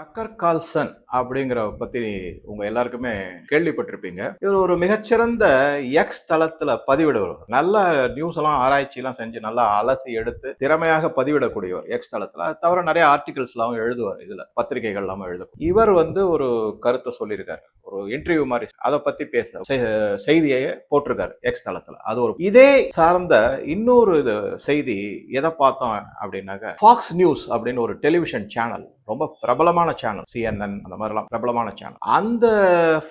டக்கர் Carlsen அப்படிங்கிற பத்தி உங்க எல்லாருக்குமே கேள்விப்பட்டிருப்பீங்க. இவர் ஒரு மிகச்சிறந்த எக்ஸ் தளத்துல பதிவிடுவர் நல்ல நியூஸ் எல்லாம் ஆராய்ச்சி எல்லாம் செஞ்சு நல்லா அலசி எடுத்து திறமையாக பதிவிடக்கூடியவர் எக்ஸ் தளத்துல. அது தவிர நிறைய ஆர்டிகல்ஸ் எல்லாம் எழுதுவார் இதுல. பத்திரிகைகள் எல்லாம் எழுதும் இவர் வந்து ஒரு கருத்தை சொல்லியிருக்காரு. ஒரு இன்டர்வியூ மாதிரி அதை பத்தி பேச செ- செய்தியை போட்டிருக்காரு எக்ஸ் தளத்துல. அது ஒரு இதே சார்ந்த இன்னொரு இது செய்தி எதை பார்த்தோம் அப்படின்னாக்க ஃபாக்ஸ் நியூஸ் அப்படின்னு ஒரு டெலிவிஷன் சேனல் ரொம்ப பிரபலமான சேனல் சிஎன்என் அந்த மாதிரிலாம் பிரபலமான சேனல் அந்த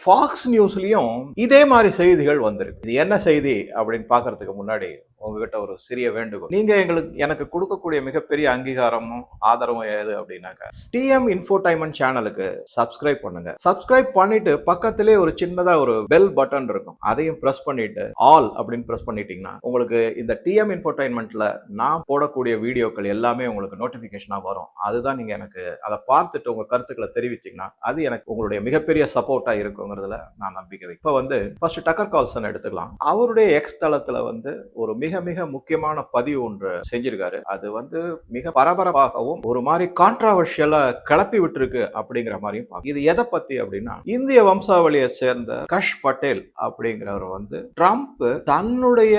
ஃபாக்ஸ் நியூஸ்லயும் இதே மாதிரி செய்திகள் வந்திருக்கு. இது என்ன செய்தி அப்படின்னு பார்க்கறதுக்கு முன்னாடி உங்ககிட்ட ஒரு சிறிய வேண்டுகோள். நீங்க எங்களுக்கு எனக்கு கொடுக்கக்கூடிய மிகப்பெரிய அங்கீகாரமும் ஆதரவும் எது அப்படின்னாக்க டிஎம் இன்ஃபோடைன்மெண்ட் சேனலுக்கு சப்ஸ்கிரைப் பண்ணுங்க. சப்ஸ்கிரைப் பண்ணிட்டு பக்கத்திலே ஒரு சின்னதா ஒரு பெல் பட்டன் இருக்கும். அதையும் பிரஸ் பண்ணிட்டு ஆல் அப்படின்னு பிரஸ் பண்ணிட்டீங்கன்னா உங்களுக்கு இந்த டிஎம் இன்ஃபோடைன்மெண்ட்ல நான் போடக்கூடிய வீடியோக்கள் எல்லாமே உங்களுக்கு நோட்டிபிகேஷனா வரும். அதுதான் நீங்க எனக்கு அதை பார்த்துட்டு உங்க கருத்துக்களை தெரிவிச்சீங்கன்னா அது எனக்கு உங்களுடைய மிகப்பெரிய சப்போர்ட்டா இருக்குங்கிறதுல நான் நம்பிக்கை இப்போ இப்ப வந்து ஃபர்ஸ்ட் டக்கர் கால்சன் எடுத்துக்கலாம். அவருடைய எக்ஸ் தளத்துல வந்து ஒரு மிக மிக மிக முக்கியமான பதிவு ஒன்று செஞ்சிருக்காரு. அது வந்து மிக பரபரப்பாகவும் ஒரு மாதிரி கான்ட்ராவர்ஷியலா கிளப்பி விட்டுருக்கு அப்படிங்கிற மாதிரியும் இது எதை பத்தி அப்படின்னா இந்திய வம்சாவளியை சேர்ந்த கஷ் பட்டேல் அப்படிங்கிறவர் வந்து ட்ரம்ப் தன்னுடைய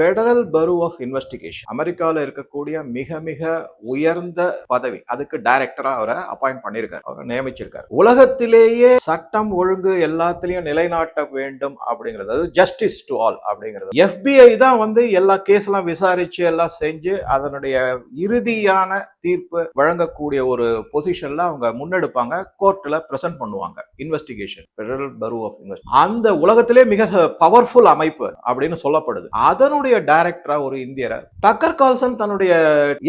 பெடரல் பரு ஆஃப் இன்வெஸ்டிகேஷன் அமெரிக்காவில் இருக்கக்கூடிய மிக மிக உயர்ந்த பதவி அதுக்கு டைரக்டரா அவரை அப்பாயிண்ட் பண்ணியிருக்காரு. அவரை நியமிச்சிருக்காரு. உலகத்திலேயே சட்டம் ஒழுங்கு எல்லாத்திலையும் நிலைநாட்ட வேண்டும் அப்படிங்கிறது ஜஸ்டிஸ் டு ஆல் அப்படிங்கிறது. எஃபிஐ தான் வந்து எல்லா கேஸ்லாம் விசாரித்து விசாரிச்சு எல்லாம் செஞ்சு அதனுடைய இறுதியான தீர்ப்பு வழங்கக்கூடிய ஒரு பொசிஷன்ல அவங்க முன்னெடுப்பாங்க. கோர்ட்ல பிரசன்ட் பண்ணுவாங்க. Investigation federal bureau of invest அந்த உலகத்திலே மிக பவர்ஃபுல் அமைப்பு அப்படின்னு சொல்லப்படுது. அதனுடைய டைரக்டரா ஒரு இந்தியரை டக்கர் கால்சன் தன்னுடைய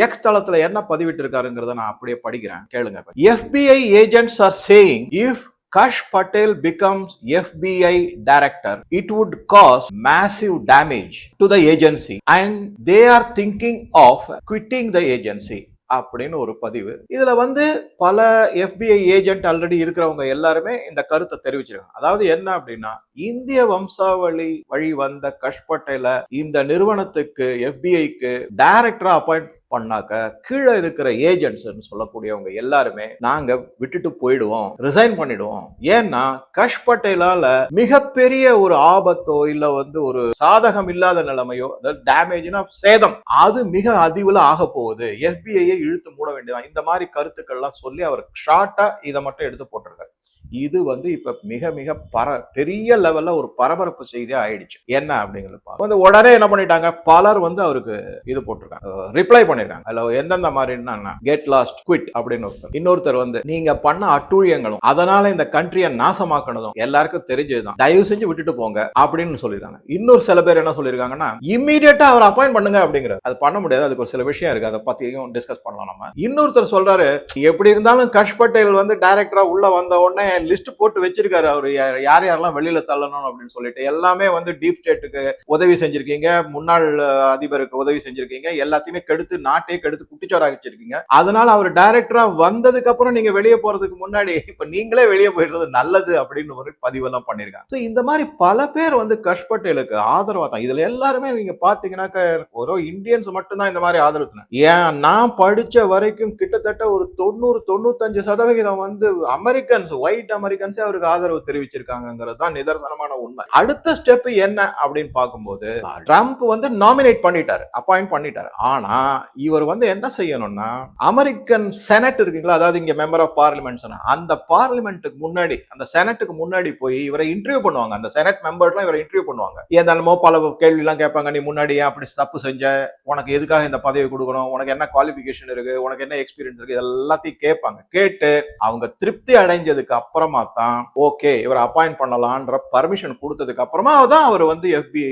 எக்ஸ் தளத்துல என்ன பதிவிட்டு இருக்காருங்கிறத நான் அப்படியே படிக்கிறேன். கேளுங்க FBI agents are saying if Kash Patel becomes FBI director, it would cause massive damage to the agency. And they are thinking of quitting the agency. அப்படின்னு ஒரு பதிவு. இதுல வந்து பல எஃபிஐ ஏஜென்ட் ஆல்ரெடி இருக்கிறவங்க எல்லாருமே இந்த கருத்தை தெரிவிச்சிருக்காங்க. அதாவது என்ன அப்படின்னா இந்திய வம்சாவளி வழி வந்த கஷ் பட்டேல இந்த நிறுவனத்துக்கு எஃபிஐக்கு டைரக்டரா அப்பாயிண்ட் பண்ணாக்க கீழே இருக்கிற ஏஜென்ட்ஸ் சொல்லக்கூடியவங்க எல்லாருமே நாங்க விட்டுட்டு போயிடுவோம் ரிசைன் பண்ணிடுவோம். ஏன்னா கஷ் பட்டேலால மிகப்பெரிய ஒரு ஆபத்தோ இல்ல வந்து ஒரு சாதகம் இல்லாத நிலைமையோ அதாவது டேமேஜ்னா சேதம் அது மிக அதிவுல ஆக போகுது. எஃபிஐயை இழுத்து மூட வேண்டியதான் இந்த மாதிரி கருத்துக்கள்லாம் சொல்லி அவர் ஷார்ட்டா இதை மட்டும் எடுத்து போட்டிருக்காரு. இது வந்து இப்ப மிக மிக பர பெரிய லெவல்ல ஒரு பரபரப்பு செய்தியா ஆயிடுச்சு. என்ன அப்படிங்கிறது வந்து உடனே என்ன பண்ணிட்டாங்க? பலர் வந்து அவருக்கு இது போட்டிருக்காங்க. ரிப்ளை பண்ணிருக்காங்க. அதுல எந்தெந்த மாதிரின்னா கெட் லாஸ்ட் குவிட் அப்படின்னு ஒருத்தர். இன்னொருத்தர் வந்து நீங்க பண்ண அட்டூழியங்களும் அதனால இந்த கண்ட்ரியை நாசமாக்கணும் எல்லாருக்கும் தெரிஞ்சதுதான். தயவு செஞ்சு விட்டுட்டு போங்க அப்படின்னு சொல்லிருக்காங்க. இன்னொரு சில பேர் என்ன சொல்லிருக்காங்கன்னா இம்மிடியட்டா அவர் அப்பாயிண்ட் பண்ணுங்க அப்படிங்கிறது அது பண்ண முடியாது. அதுக்கு ஒரு சில விஷயம் இருக்கு. அதை பத்தியும் டிஸ்கஸ் பண்ணலாம் நம்ம. இன்னொருத்தர் சொல்றாரு எப்படி இருந்தாலும் கஷ் பட்டேல் வந்து டைரக்டரா உள்ள வந்த உடனே லிஸ்ட் போட்டு வச்சிருக்காரு அவர்? யார் யார் யாரெல்லாம் வெளியில தள்ளணும் அப்படின்னு சொல்லிட்டு. எல்லாமே வந்து டீப் ஸ்டேட்டுக்கு உதவி செஞ்சிருக்கீங்க. முன்னாள் அதிபருக்கு உதவி செஞ்சிருக்கீங்க. எல்லாத்தையுமே கெடுத்து நாட்டையே கெடுத்து குட்டிச்சோரா வச்சிருக்கீங்க. அதனால அவர் டைரக்டரா வந்ததுக்கு அப்புறம் நீங்க வெளியே போறதுக்கு முன்னாடி இப்ப நீங்களே வெளியே போயிடுறது நல்லது அப்படின்னு ஒரு பதிவெல்லாம் பண்ணிருக்காங்க. So, இந்த மாதிரி பல பேர் வந்து கஷ் பட்டேலுக்கு ஆதரவா தான். இதுல எல்லாருமே நீங்க பாத்தீங்கன்னாக்க ஒரு இந்தியன்ஸ் மட்டும்தான் இந்த மாதிரி ஆதரவு ஏன் நான் படிச்ச வரைக்கும் கிட்டத்தட்ட ஒரு தொண்ணூறு தொண்ணூத்தஞ்சு சதவிகிதம் வந்து அமெரிக்கன்ஸ் ஒயிட் அமெரிக்கன்ஸே அவருக்கு ஆதரவு தெரிவிச்சிருக்காங்கிறது தான் நிதர்சனமான உண்மை. அடுத்த ஸ்டெப் என்ன அப்படின்னு பார்க்கும்போது ட்ரம்ப் வந்து நாமினேட் பண்ணிட்டாரு அப்பாயிண்ட் பண்ணிட்டாரு. ஆனா இவர் வந்து என்ன செய்யணும்னா அமெரிக்கன் செனட் இருக்குங்களா அதாவது இங்க மெம்பர் ஆஃப் பார்லிமெண்ட் அந்த பார்லிமெண்ட்டுக்கு முன்னாடி அந்த செனட்டுக்கு முன்னாடி போய் இவரை இன்டர்வியூ பண்ணுவாங்க. அந்த செனட் மெம்பர்லாம் இவரை இன்டர்வியூ பண்ணுவாங்க. ஏதானமோ பல கேள்வி எல்லாம் கேட்பாங்க நீ முன்னாடி ஏன் அப்படி தப்பு செஞ்ச? உனக்கு எதுக்காக இந்த பதவி கொடுக்கணும்? உனக்கு என்ன குவாலிபிகேஷன் இருக்கு? உனக்கு என்ன எக்ஸ்பீரியன்ஸ் இருக்கு? இது எல்லாத்தையும் கேட்பாங்க. கேட்டு அவங்க திருப்தி அடைஞ்சதுக்கு அப்புறம் அப்புறமா தான் ஓகே இவர் அப்பாயிண்ட் பண்ணலான்ற பர்மிஷன் கொடுத்ததுக்கு அப்புறமா தான் அவர் வந்து எஃபி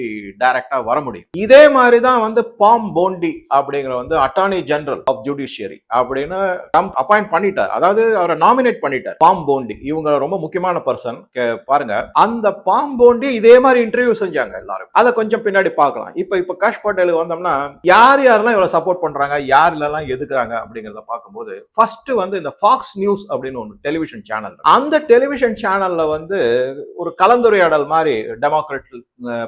டைரக்டா வர முடியும். இதே மாதிரி தான் வந்து பாம் போண்டி அப்படிங்கிற வந்து அட்டார்னி ஜெனரல் ஆஃப் ஜுடிஷியரி அப்படின்னு ட்ரம்ப் அப்பாயிண்ட் பண்ணிட்டார். அதாவது அவரை நாமினேட் பண்ணிட்டார். பாம் போண்டி இவங்க ரொம்ப முக்கியமான பர்சன் பாருங்க. அந்த பாம் போண்டி இதே மாதிரி இன்டர்வியூ செஞ்சாங்க எல்லாரும். அதை கொஞ்சம் பின்னாடி பார்க்கலாம். இப்போ இப்போ காஷ் பட்டேலுக்கு வந்தோம்னா யார் யாரெல்லாம் இவ்வளோ சப்போர்ட் பண்றாங்க யார் எதுக்குறாங்க அப்படிங்கிறத பார்க்கும்போது ஃபர்ஸ்ட் வந்து இந்த ஃபாக்ஸ் நியூஸ் அப்படின்னு ஒன்று டெலிவிஷன் சேனல் அந்த டெலிவிஷன் சேனல்ல வந்து ஒரு கலந்துரையாடல் மாதிரி டெமோக்ரட்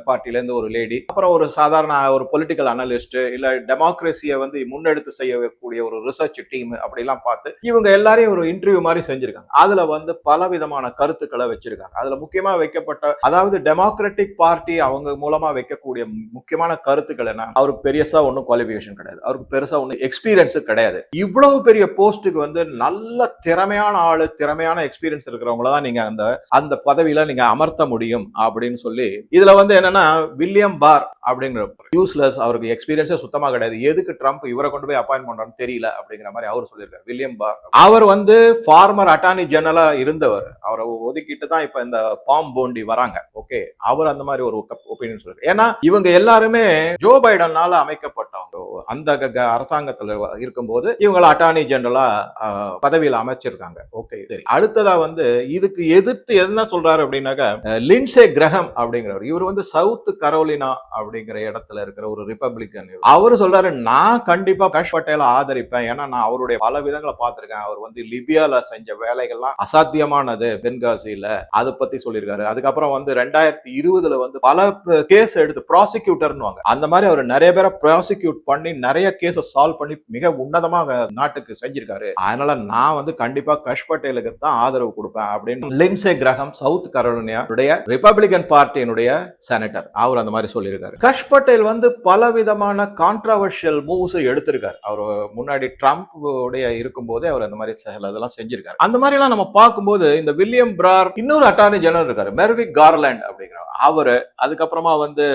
பார்ட்டில இருந்து ஒரு லேடி அப்புறம் ஒரு சாதாரண ஒரு பொலிட்டிக்கல் அனலிஸ்ட் இல்ல டெமோக்ரஸியை வந்து முன்னெடுத்து செய்யக்கூடிய ஒரு ரிசர்ச் டீம் அப்படிலாம் பார்த்து இவங்க எல்லாரையும் ஒரு இன்டர்வியூ மாதிரி செஞ்சிருக்காங்க. அதுல வந்து பல விதமான கருத்துக்களை வச்சிருக்காங்க. அதுல முக்கியமா வைக்கப்பட்ட அதாவது டெமோக்ராட்டிக் பார்ட்டி அவங்க மூலமா வைக்கக்கூடிய முக்கியமான கருத்துக்கள் என்ன? அவருக்கு பெருசா ஒன்றும் குவாலிஃபிகேஷன் கிடையாது. அவருக்கு பெருசா ஒன்றும் எக்ஸ்பீரியன்ஸ் கிடையாது. இவ்வளவு பெரிய போஸ்ட்டுக்கு வந்து நல்ல திறமையான ஆளு திறமையான எக்ஸ்பீரியன்ஸ் இருக்கிறவங்கள தான் நீங்க அந்த அந்த பதவியில நீங்க அமர்த்த முடியும் அப்படின்னு சொல்லி இதுல வந்து என்னன்னா வில்லியம் பார் அப்படிங்கிற யூஸ்லெஸ் அவருக்கு எக்ஸ்பீரியன்ஸே சுத்தமா கிடையாது. எதுக்கு ட்ரம்ப் இவரை கொண்டு போய் அப்பாயின் பண்றான்னு தெரியல அப்படிங்கிற மாதிரி அவர் சொல்லியிருக்காரு. வில்லியம் பார். அவர் வந்து ஃபார்மர் அட்டார்னி ஜெனரலா இருந்தவர். அவரை ஒதுக்கிட்டு தான் இப்ப இந்த பாம் போண்டி வராங்க. ஓகே அவர் அந்த மாதிரி ஒரு ஒப்பீனியன் சொல்றாரு ஏன்னா இவங்க எல்லாருமே ஜோ பைடனால அமைக்கப்பட்டவங்க. அந்த க- க- அரசாங்கத்துல இருக்கும்போது இவங்களை அட்டார்னி ஜெனரலா பதவியில் அமைச்சிருக்காங்க. ஓகே சரி. அடுத்ததா வந்து இதுக்கு எதிர்த்து என்ன சொல்றாரு அப்படின்னாக்கா லின்சே கிரகம் அப்படிங்கிறவர். இவர் வந்து சவுத் கரோலினா அப்படிங்கிற இடத்துல இருக்கிற ஒரு ரிப்பப்ளிக்கன் அவர் சொல்றாரு நான் கண்டிப்பா கஷ் பட்டேல ஆதரிப்பேன். ஏன்னா நான் அவருடைய பல விதங்களை பார்த்திருக்கேன். அவர் வந்து லிபியால செஞ்ச வேலைகள்லாம் அசாத்தியமானது பென்காசியில. அதை பத்தி சொல்லியிருக்காரு. அதுக்கப்புறம் வந்து ரெண்டாயிரத்தி இருபதுல வந்து பல கேஸ் எடுத்து ப்ராசிக்யூட்டர்னு அந்த மாதிரி அவர் நிறைய பேரை ப்ராசிக்யூட் பண்ணி நிறைய கேஸை சால்வ் பண்ணி மிக உன்னதமாக நாட்டுக்கு செஞ்சிருக்காரு. அதனால நான் வந்து கண்டிப்பா கஷ் பட்டேலுக்கு தான் ஆதரவு கொடுப்பேன். அப்படின்னு லின்சே கிரகம் சவுத் கரோலினியாவுடைய ரிப்பப்ளிகன் பார்ட்டியினுடைய செனட்டர் அவர் அந்த மாதிரி சொல்லியிருக்காரு. கஷ் பட்டேல் வந்து பல விதமான கான்ட்ரவர்ஷியல் மூவ்ஸ் எடுத்திருக்காரு. அவர் முன்னாடி ட்ரம்ப் உடைய இருக்கும்போதே அவர் அந்த மாதிரி சில இதெல்லாம் செஞ்சிருக்காரு. அந்த மாதிரி எல்லாம் நம்ம பார்க்கும்போது இந்த வில்லியம் பிரார் இன்னொரு அட்டார்னி ஜெனரல் இருக்காரு. மெர்விக் கார்லாண்ட் அப்படிங்கிற அவரு அதுக்கப்புறமா வந்து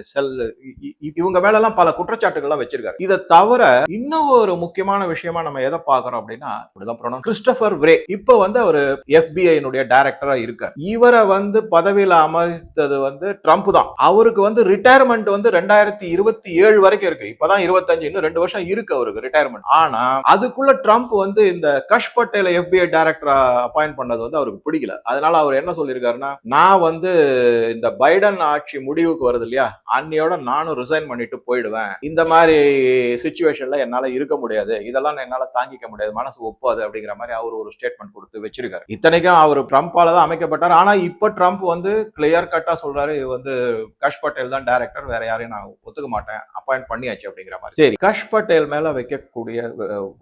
செல் இவங்க மேலெல்லாம் பல குற்றச்சாட்டுகள்லாம் வச்சிருக்காரு. இதை தவிர இன்னும் ஒரு முக்கியமான விஷயமா நம்ம எதை பாக்குறோம் அப்படின்னா இப்படிதான் pronounce- கிறிஸ்டபர் வ்ரே இப்ப வந்து அவர் எஃபிஐனுடைய டைரக்டரா இருக்கார். இவரை வந்து பதவியில் அமர்த்தது வந்து ட்ரம்ப் தான். அவருக்கு வந்து ரிட்டையர்மெண்ட் வந்து ரெண்டாயிரத்தி இருபத்தி ஏழு வரைக்கும் இருக்கு. இப்பதான் இருபத்தஞ்சு இன்னும் ரெண்டு வருஷம் இருக்கு அவருக்கு ரிட்டையர்மெண்ட் ஆனா அதுக்குள்ள ட்ரம்ப் வந்து இந்த கஷ் பட்டேல எஃபிஐ டைரக்டரா அப்பாயிண்ட் பண்ணது வந்து அவருக்கு பிடிக்கல. அதனால அவர் என்ன சொல்லியிருக்காருன்னா நான் வந்து இந்த பைடன் ஆட்சி முடிவுக்கு வருது இல்லையா? அன்னையோட நானும் ரிசைன் பண்ணிட்டு போயிடுவேன். இந்த மாதிரி சுச்சுவேஷன்ல என்னால இருக்க முடியாது. இதெல்லாம் என்னால தாங்கிக்க முடியாது. மனசு ஒப்பாது அப்படிங்கிற மாதிரி அவர் ஒரு ஸ்டேட்மெண்ட் கொடுத்து வச்சிருக்காரு. இத்தனைக்கும் அவர் ட்ரம்ப்பால தான் அமைக்கப்பட்டார். ஆனா இப்ப ட்ரம்ப் வந்து கிளியர் கட்டா சொல்றாரு. இது வந்து கஷ் பட்டேல் தான் டைரக்டர் வேற யாரையும் நான் ஒத்துக்க மாட்டேன். அப்பாயிண்ட் பண்ணியாச்சு அப்படிங்கிற மாதிரி. சரி கஷ் பட்டேல் மேல வைக்கக்கூடிய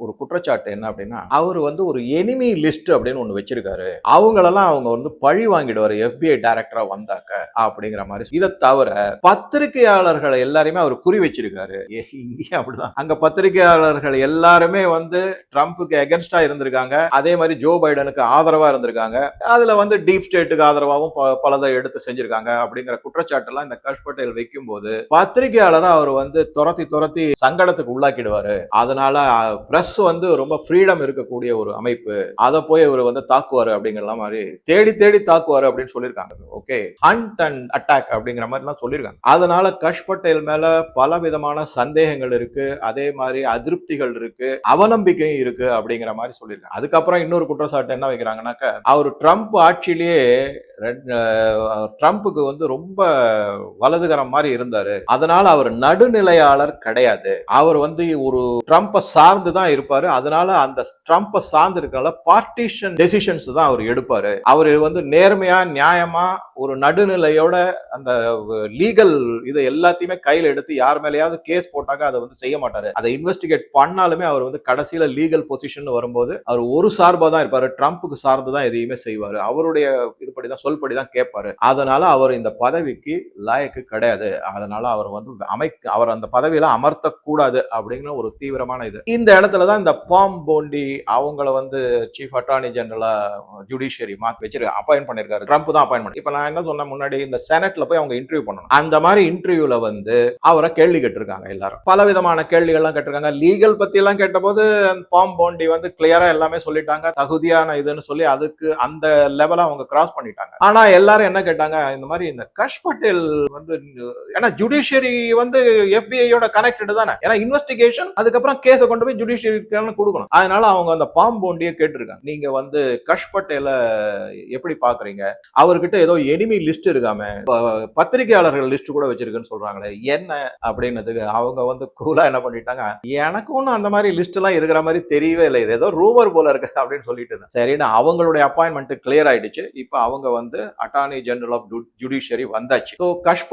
ஒரு குற்றச்சாட்டு என்ன அப்படின்னா அவர் வந்து ஒரு எனிமி லிஸ்ட் அப்படின்னு ஒன்று வச்சிருக்காரு. அவங்களெல்லாம் அவங்க வந்து பழி வாங்கிடுவார். எஃபிஐ டைரக்டரா வந்தாக்க அப்படிங்கிற மாதிரி இதை தவிர பத்திரிகையாளர்களை எல்லாரையுமே அவர் குறி வச்சிருக்காரு. ஏ, இங்கேயும் அப்படிதான். அங்க பத்திரிகையாளர்கள் எல்லாருமே வந்து ட்ரம்ப்புக்கு எகென்ஸ்டா இருந்திருக்காங்க. அதே மாதிரி ஜோ பைடனுக்கு ஆதரவா இருந்திருக்காங்க. அதுல வந்து டீப் ஸ்டேட்டுக்கு ஆதரவாகவும் பலதை எடுத்து செஞ்சிருக்காங்க அப்படிங்கிற குற்றச்சாட்டு எல்லாம் இந்த கஷ் பட்டேல் வைக்கும் போது பத்திரிகையாளரை அவர் வந்து துரத்தி துரத்தி சங்கடத்துக்கு உள்ளாக்கிடுவாரு. அதனால பிரஸ் வந்து ரொம்ப ஃப்ரீடம் இருக்கக்கூடிய ஒரு அமைப்பு. அதை போய் இவர் வந்து தாக்குவாரு அப்படிங்கிற மாதிரி தேடி தேடி தாக்குவாரு அப்படின்னு சொல்லியிருக்காங்க. ஓகே. ஹண்ட் அண்ட் அட்டாக் அப்படிங்கிற மாதிரிலாம் சொல்லியிருக்காங்க. அதனால கஷ் பட்டேல் மேல பல விதமான சந்தேகங்கள் இருக்கு. அதே மாதிரி அதிருப்திகள் இருக்கு. அவநம்பிக்கையும் இருக்கு அப்படிங்கிற மாதிரி சொல்லியிருக்காங்க. அதுக்கப்புறம் இன்னொரு குற்றச்சாட்டு என்ன வைக்கிறாங்கன்னாக்க அவர் ட்ரம்ப் ஆட்சியிலேயே ரெட்- ட்ரம்ப்புக்கு வந்து ரொம்ப வலதுகரம் மாதிரி இருந்தாரு. அதனால அவர் நடுநிலையாளர் கிடையாது. அவர் வந்து ஒரு ட்ரம்ப்பை சார்ந்து தான் இருப்பாரு. அதனால அந்த ட்ரம்ப்பை சார்ந்து இருக்கனால பார்ட்டிஷன் டெசிஷன்ஸ் தான் அவர் எடுப்பாரு. அவர் வந்து நேர்மையா நியாயமா ஒரு நடுநிலையோட அந்த லீகல் இதை எல்லாத்தையுமே கையில் எடுத்து யார் மேலேயாவது கேஸ் போட்டாக்க அதை வந்து செய்ய மாட்டாரு. அதை இன்வெஸ்டிகேட் பண்ணாலுமே அவர் வந்து கடைசியில லீகல் பொசிஷன் வரும்போது அவர் ஒரு சார்பா தான் இருப்பாரு. ட்ரம்ப்புக்கு சார்ந்து தான் எதையுமே செய்வாரு. அவருடைய இதுபடி தான் சொல்படி தான் கேட்பாரு அதனால அவர் இந்த பதவிக்கு லாயக்கு கிடையாது. அதனால அவர் வந்து அமை அவர் அந்த பதவியில அமர்த்தக்கூடாது அப்படிங்கிற ஒரு தீவிரமான இது. இந்த இடத்துல தான் இந்த பாம் போண்டி அவங்கள வந்து சீஃப் அட்டார்னி ஜெனரலா ஜுடிஷியரி மாத்தி வச்சிரு அப்பாயின் பண்ணிருக்காரு. ட்ரம்ப் தான் அப்பாயின் பண்ணி இப்ப நான் என்ன சொன்ன முன்னாடி இந்த செனட்ல போய் அவங்க இன்டர்வியூ பண்ணணும். அந்த மாதிரி இன்டர்வியூல வந்து அவரை கேள்வி கேட்டிருக்காங்க எல்லாரும். பல விதமான கேள்விகள்லாம் கேட்டிருக்காங்க. லீகல் பத்தி எல்லாம் கேட்டபோது பாம் போண்டி வந்து கிளியரா எல்லாமே சொல்லிட்டாங்க. தகுதியான இதுன்னு சொல்லி அதுக்கு அந்த லெவல அவங்க கிராஸ் பண்ணிட்டாங்க. ஆனா எல்லாரும் என்ன கேட்டாங்க இந்த மாதிரி இந்த கஷ் பட்டேல் வந்து ஏன்னா ஜுடிஷியரி வந்து எஃபிஐயோட கனெக்டட் தானே. ஏன்னா இன்வெஸ்டிகேஷன் அதுக்கப்புறம் கேஸை கொண்டு போய் ஜுடிஷியரிக்கான கொடுக்கணும். அதனால அவங்க அந்த பாம் போண்டியை கேட்டிருக்காங்க. நீங்க வந்து கஷ் பட்டேல எப்படி பாக்குறீங்க? அவர்கிட்ட ஏதோ எனிமி லிஸ்ட் இருக்காம பத்திரிகையாளர்கள் லிஸ்ட் கூட வச்சிருக்குன்னு சொல்றாங்களே என்ன அப்படின்னதுக்கு அவங்க வந்து கூலா என்ன பண்ணிட்டாங்க எனக்கு ஒன்றும் அந்த மாதிரி லிஸ்ட் எல்லாம் இருக்கிற மாதிரி தெரியவே இல்லை. இது ஏதோ ரூமர் போல இருக்கு அப்படின்னு சொல்லிட்டு இருந்தேன். சரின்னு அவங்களுடைய அப்பாயின்மெண்ட் கிளியர் ஆயிடுச்சு. இப்போ அவங்க வந்து வந்து அட்டார்னி ஜெனரல் ஆஃப் ஜுடிஷியரி வந்தாச்சு. ஸோ கஷ்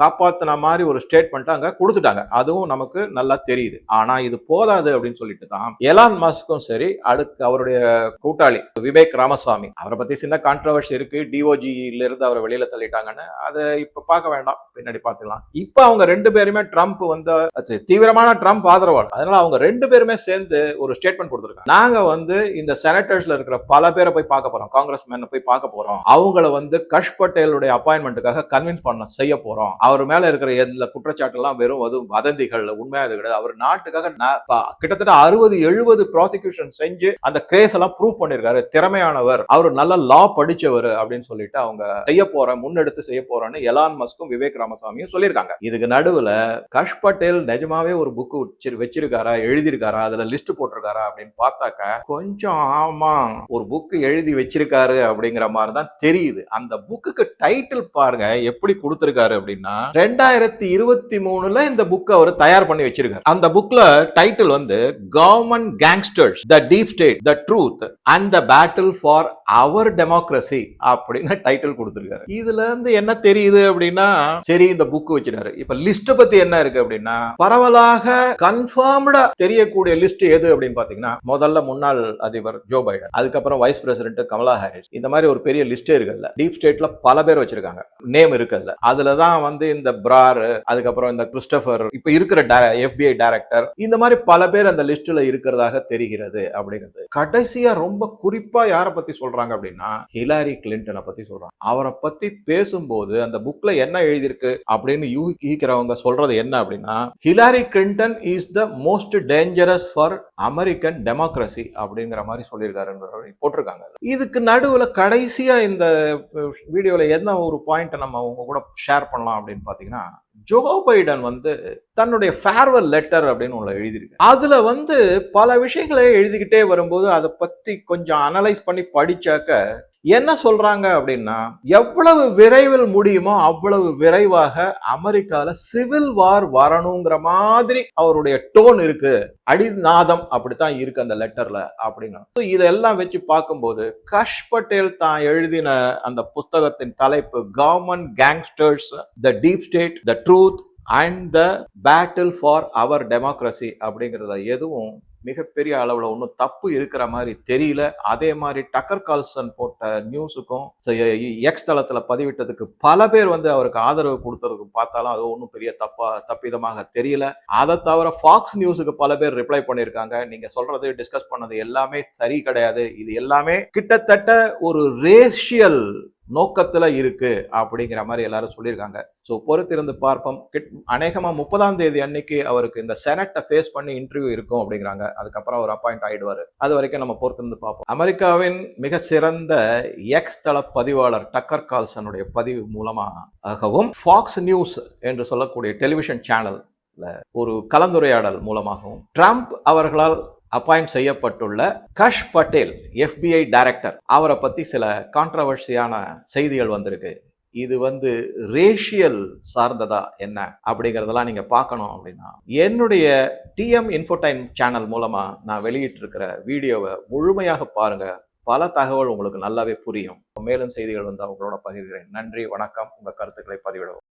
காப்பாத்தின மாதிரி ஒரு ஸ்டேட்மெண்ட் அங்க கொடுத்துட்டாங்க. அதுவும் நமக்கு நல்லா தெரியுது. ஆனா இது போதாது அப்படின்னு சொல்லிட்டு தான் எலான் மாஸ்க்கும் சரி அடுத்து அவருடைய கூட்டாளி விவேக் ராமசாமி அவரை பத்தி சின்ன கான்ட்ரவர்சி இருக்கு. டிஓஜியில இருந்து அவரை வெளியில தள்ளிட்டாங்கன்னு அதை இப்ப பார்க்க வேண்டாம். பின்னாடி பார்த்துக்கலாம். இப்ப அவங்க ரெண்டு பேருமே ட்ரம்ப் வந்து தீவிரமான ட்ரம்ப் ஆதரவாளர். அதனால அவங்க ரெண்டு பேருமே சேர்ந்து ஒரு ஸ்டேட்மெண்ட் கொடுத்துருக்காங்க. நாங்க வந்து இந்த செனட்டர்ஸ்ல இருக்கிற பல பேரை போய் பார்க்க போறோம். காங்கிரஸ் மேன போய் பார்க்க போறோம். அவங்கள வந்து கஷ் பட்டேலுடைய அப்பாயின்மெண்ட்டுக்காக கன்வின்ஸ் பண்ண செய்ய போறோம். அவர் மேல இருக்கிற எந்த குற்றச்சாட்டு எல்லாம் வெறும் அது வதந்திகள் உண்மையா அது கிடையாது. அவர் நாட்டுக்காக கிட்டத்தட்ட அறுபது எழுபது ப்ராசிக்யூஷன் செஞ்சு அந்த கேஸ் எல்லாம் ப்ரூவ் பண்ணிருக்காரு. திறமையானவர். அவர் நல்ல லா படிச்சவர் அப்படின்னு சொல்லிட்டு அவங்க செய்ய போற முன்னெடுத்து செய்ய போறேன்னு எலான் மஸ்கும் விவேக் ராமசாமியும் சொல்லியிருக்காங்க. இதுக்கு நடுவுல கஷ் பட்டேல் நிஜமாவே ஒரு புக் வச்சிருக்காரா எழுதியிருக்காரா அதுல லிஸ்ட் போட்டிருக்காரா அப்படின்னு பார்த்தாக்க கொஞ்சம் ஆமா ஒரு புக் எழுதி வச்சிருக்காரு அப்படிங்கிற மாதிரி தான் தெரியுது. அந்த புக்குக்கு டைட்டில் பாருங்க எப்படி கொடுத்திருக்காரு அப்படின்னா ரெண்டாயிரத்தி இருபத்தி மூணுல இந்த புக்கை அவர் தயார் பண்ணி வச்சிருக்காரு. அந்த புக்ல டைட்டில் வந்து government gangsters the deep state the truth and the battle for our democracy அப்படின்னு டைட்டில் கொடுத்திருக்காரு. இதுல இருந்து என்ன தெரியுது அப்படின்னா சரி இந்த புக் வச்சிருக்காரு. இப்ப லிஸ்ட் பத்தி என்ன இருக்கு அப்படின்னா பரவலாக கன்ஃபார்ம்டா தெரியக்கூடிய லிஸ்ட் எது அப்படின்னு பாத்தீங்கன்னா முதல்ல முன்னாள் அதிபர் ஜோ பைடன் அதுக்கப்புறம் வைஸ் பிரசிடென்ட் கமலா ஹாரிஸ். இந்த மாதிரி ஒரு பெரிய லிஸ்டே இருக்குல்ல டீப் ஸ்டேட்ல பல பேர் வச்சிருக்காங்க. நேம் இருக்குல்ல அதுல தான் வந்து இந்த பிரார் அதுக்கப்புறம் இந்த கிறிஸ்டபர் இப்ப இருக்கிற எஃபிஐ டைரக்டர் இந்த மாதிரி பல பேர் அந்த லிஸ்ட்ல இருக்கிறதாக தெரிகிறது அப்படிங்கிறது. கடைசியா ரொம்ப குறிப்பா யாரை பத்தி சொல்றாங்க அப்படின்னா ஹிலாரி கிளின்டனை பத்தி சொல்றாங்க. அவரை பத்தி பேசும்போது அந்த புக்ல என்ன எழுதியிருக்கு அப்படின்னு யூகிக்கிறவங்க சொல்றது என்ன அப்படின்னா Hillary Clinton is the most dangerous for American democracy அப்படிங்கிற மாதிரி சொல்லியிருக்காருன்ற போட்டிருக்காங்க. இதுக்கு நடுவுல கடைசியா இந்த வீடியோல என்ன ஒரு பாயிண்ட் நம்ம உங்க கூட ஷேர் பண்ணலாம் அப்படின்னு பாத்தீங்கன்னா ஜோ பைடன் வந்து தன்னுடைய ஃபேர்வெல் லெட்டர் அப்படின்னு ஒன்று எழுதியிருக்கு அதுல வந்து பல விஷயங்களை எழுதிக்கிட்டே வரும்போது அதை பத்தி கொஞ்சம் அனலைஸ் பண்ணி படிச்சாக்க என்ன சொல்றாங்க அப்படின்னா எவ்வளவு விரைவில் முடியுமோ அவ்வளவு விரைவாக அமெரிக்கால சிவில் வார் வரணுங்கிற மாதிரி அவருடைய டோன் இருக்கு. அடிநாதம் அப்படித்தான் இருக்கு அந்த லெட்டர்ல அப்படின்னு. இதெல்லாம் வச்சு பார்க்கும்போது கஷ் பட்டேல் தான் எழுதின அந்த புஸ்தகத்தின் தலைப்பு government gangsters the deep state the truth and the battle for our democracy அப்படிங்கிறத எதுவும் மிகப்பெரிய அளவில் ஒன்றும் தப்பு இருக்கிற மாதிரி தெரியல. அதே மாதிரி டக்கர் கால்சன் போட்ட நியூஸுக்கும் எக்ஸ் தளத்தில் பதிவிட்டதுக்கு பல பேர் வந்து அவருக்கு ஆதரவு கொடுத்ததுக்கு பார்த்தாலும் அது ஒன்றும் பெரிய தப்பா தப்பிதமாக தெரியல. அதை தவிர ஃபாக்ஸ் நியூஸுக்கு பல பேர் ரிப்ளை பண்ணியிருக்காங்க. நீங்கள் சொல்றது டிஸ்கஸ் பண்ணது எல்லாமே சரி கிடையாது. இது எல்லாமே கிட்டத்தட்ட ஒரு ரேஷியல் நோக்கத்தில் இருக்குது அப்படிங்கிற மாதிரி எல்லாரும் சொல்லியிருக்காங்க. ஸோ பொறுத்திருந்து பார்ப்போம். கிட் அநேகமாக முப்பதாம் தேதி அன்னைக்கு அவருக்கு இந்த செனட்டை ஃபேஸ் பண்ணி இன்டர்வியூ இருக்கும் அப்படிங்கிறாங்க. அதுக்கப்புறம் அவர் அப்பாயிண்ட் ஆகிடுவார் அது வரைக்கும் நம்ம பொறுத்திருந்து பார்ப்போம். அமெரிக்காவின் மிக சிறந்த எக்ஸ் தள பதிவாளர் டக்கர் கால்சனுடைய பதிவு மூலமாகவும் ஃபாக்ஸ் நியூஸ் என்று சொல்லக்கூடிய டெலிவிஷன் சேனல் ஒரு கலந்துரையாடல் மூலமாகவும் ட்ரம்ப் அவர்களால் அப்பாயிண்ட் செய்யப்பட்டுள்ள கஷ் பட்டேல் எஃபிஐ டைரக்டர் அவரை பற்றி சில கான்ட்ரவர்சியான செய்திகள் வந்திருக்கு. இது வந்து ரேஷியல் சார்ந்ததா என்ன அப்படிங்கிறதெல்லாம் நீங்கள் பார்க்கணும் அப்படின்னா என்னுடைய டிஎம் இன்ஃபோடைன் சேனல் மூலமாக நான் வெளியிட்டிருக்கிற வீடியோவை முழுமையாக பாருங்கள் பல தகவல் உங்களுக்கு நல்லாவே புரியும். மேலும் செய்திகள் வந்து உங்களோட பகிர்கிறேன். நன்றி வணக்கம். உங்கள் கருத்துக்களை பதிவிடவும்.